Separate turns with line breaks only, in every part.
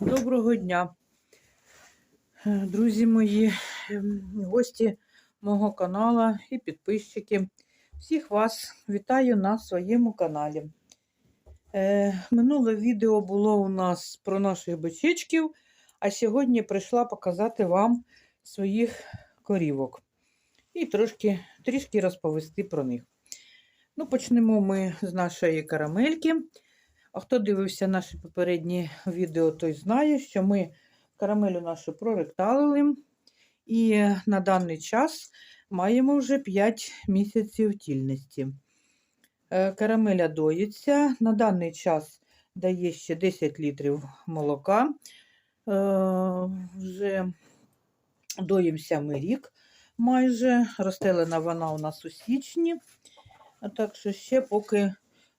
Доброго дня, Е, друзі мої, ем, гості мого каналу і підписчики. Всіх вас вітаю на своєму каналі. Е, Минуле відео було у нас про наших бичечків, а сьогодні прийшла показати вам своїх корівок і трошки, трішки розповісти про них. Ну, Почнемо ми з нашої карамельки. А хто дивився наші попередні відео, той знає, що ми карамелю нашу проректалили. І на даний час маємо вже 5 місяців тільності. Е, Карамеля доїться. На даний час дає ще 10 літрів молока. Е, Вже доїмося ми рік майже. Розстелена вона у нас у січні. Так що ще поки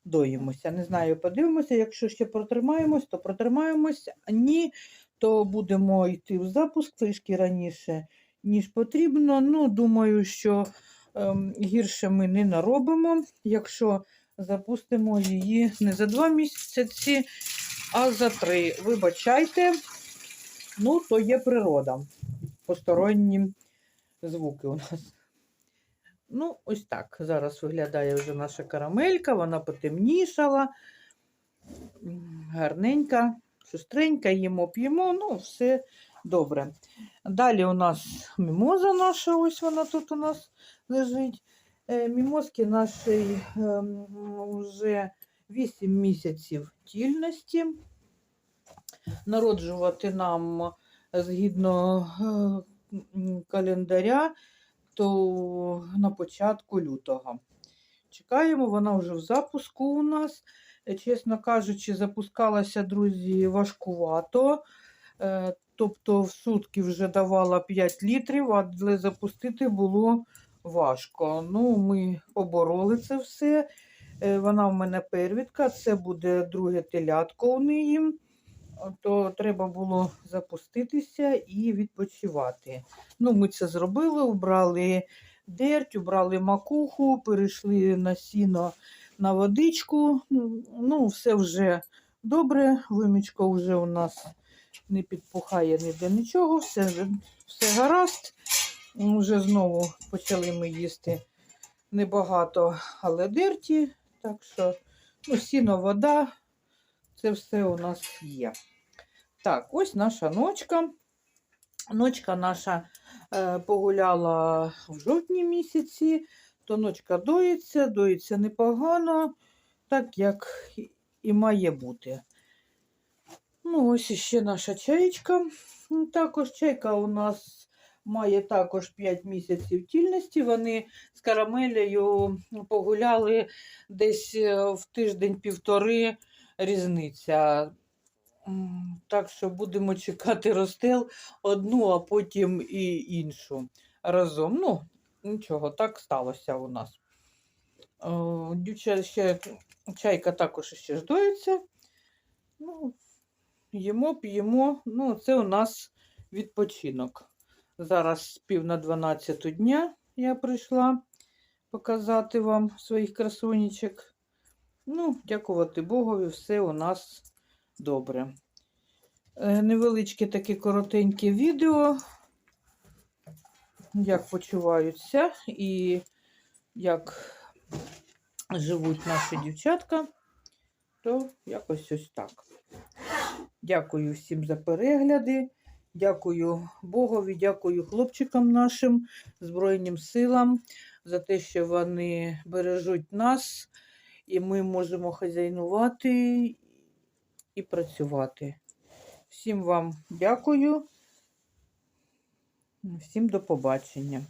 доїмося. Не знаю, подивимося. Якщо ще протримаємось, то протримаємось. Ні, то будемо йти в запуск трішки раніше, ніж потрібно. Ну, думаю, що ем, гірше ми не наробимо, якщо запустимо її не за два місяці, а за три. Вибачайте, ну, то є природа. Посторонні звуки у нас. Ну, ось так. Зараз виглядає вже наша карамелька, вона потемнішала, гарненька, шустренька, їмо, п'ємо, ну, все добре. Далі у нас мімоза наша, ось вона тут у нас лежить. Е, Мімозки нашої ем, вже 8 місяців тільності. Народжувати нам згідно е, календаря то на початку лютого. Чекаємо, вона вже в запуску у нас. Е, Чесно кажучи, запускалася, друзі, важкувато. Е, Тобто в сутки вже давала 5 літрів, але запустити було важко. Ну, Ми побороли це все. Е, Вона в мене первідка, це буде друге телятко у неї. То треба було запуститися і відпочивати. Ну, Ми це зробили, убрали дерть, убрали макуху, перейшли на сіно на водичку. Ну, все вже добре. Вимічка вже у нас не підпухає ніде нічого, все, все гаразд. Вже знову почали ми їсти небагато, але дерті. Так що ну, сіно, вода, це все у нас є. Так, ось наша ночка. Ночка наша е, погуляла в жовтні місяці, то ночка доїться, доїться непогано, так як і має бути. Ну, ось іще наша чаєчка. Також чайка у нас має також 5 місяців тільності. Вони з карамелею погуляли десь е, в тиждень-півтори різниця. Так що будемо чекати розстел одну, а потім і іншу разом. Ну, нічого, так сталося у нас. Ще чайка також ще ждується. Ну, їмо, п'ємо. Ну, це у нас відпочинок. Зараз пів на 12 дня я прийшла показати вам своїх красунечок. Ну, дякувати Богові, все у нас добре. Е, Невеличке таке коротеньке відео, як почуваються і як живуть наші дівчатка, то якось ось так. Дякую всім за перегляди. Дякую Богові, дякую хлопчикам нашим, Збройним силам за те, що вони бережуть нас, і ми можемо хазяйнувати і працювати. Всім вам дякую. Всім до побачення.